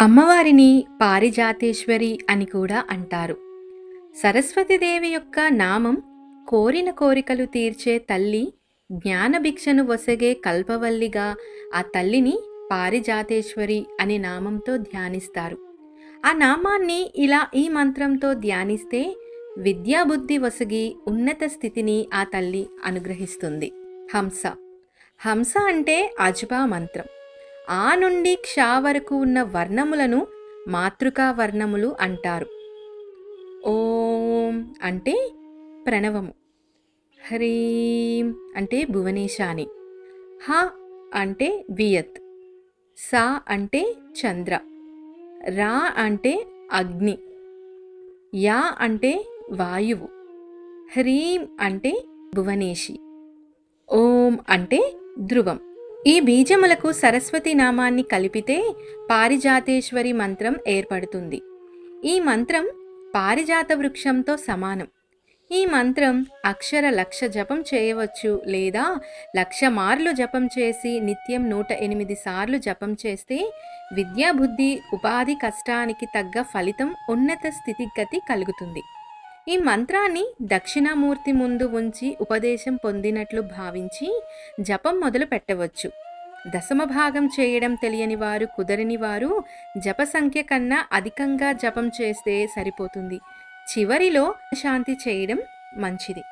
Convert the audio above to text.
అమ్మవారిని పారిజాతేశ్వరి అని కూడా అంటారు. సరస్వతీదేవి యొక్క నామం కోరిన కోరికలు తీర్చే తల్లి జ్ఞానభిక్షను వసగే కల్పవల్లిగా ఆ తల్లిని పారిజాతేశ్వరి అనే నామంతో ధ్యానిస్తారు. ఆ నామాన్ని ఇలా ఈ మంత్రంతో ధ్యానిస్తే విద్యాబుద్ధి వసగి ఉన్నత స్థితిని ఆ తల్లి అనుగ్రహిస్తుంది. హంస. హంస అంటే అజుబా మంత్రం. ఆ నుండి క్ష వరకు ఉన్న వర్ణములను మాతృకా వర్ణములు అంటారు. ఓం అంటే ప్రణవము. హ్రీం అంటే భువనేశాని. హ అంటే వియత్. సా అంటే చంద్ర. రా అంటే అగ్ని. యా అంటే వాయువు. హ్రీం అంటే భువనేషి ఓం అంటే ధ్రువం. ఈ బీజములకు సరస్వతి నామాన్ని కలిపితే పారిజాతేశ్వరి మంత్రం ఏర్పడుతుంది. ఈ మంత్రం పారిజాత వృక్షంతో సమానం. ఈ మంత్రం అక్షర లక్ష జపం చేయవచ్చు లేదా లక్ష మార్లు జపం చేసి నిత్యం నూట ఎనిమిది సార్లు జపం చేస్తే విద్యాబుద్ధి ఉపాధి కష్టానికి తగ్గ ఫలితం ఉన్నత స్థితిగతి కలుగుతుంది. ఈ మంత్రాన్ని దక్షిణామూర్తి ముందు ఉంచి ఉపదేశం పొందినట్లు భావించి జపం మొదలు పెట్టవచ్చు. దశమ భాగం చేయడం తెలియని వారు కుదరని వారు జప సంఖ్య కన్నా అధికంగా జపం చేస్తే సరిపోతుంది. చివరిలో శాంతి చేయడం మంచిది.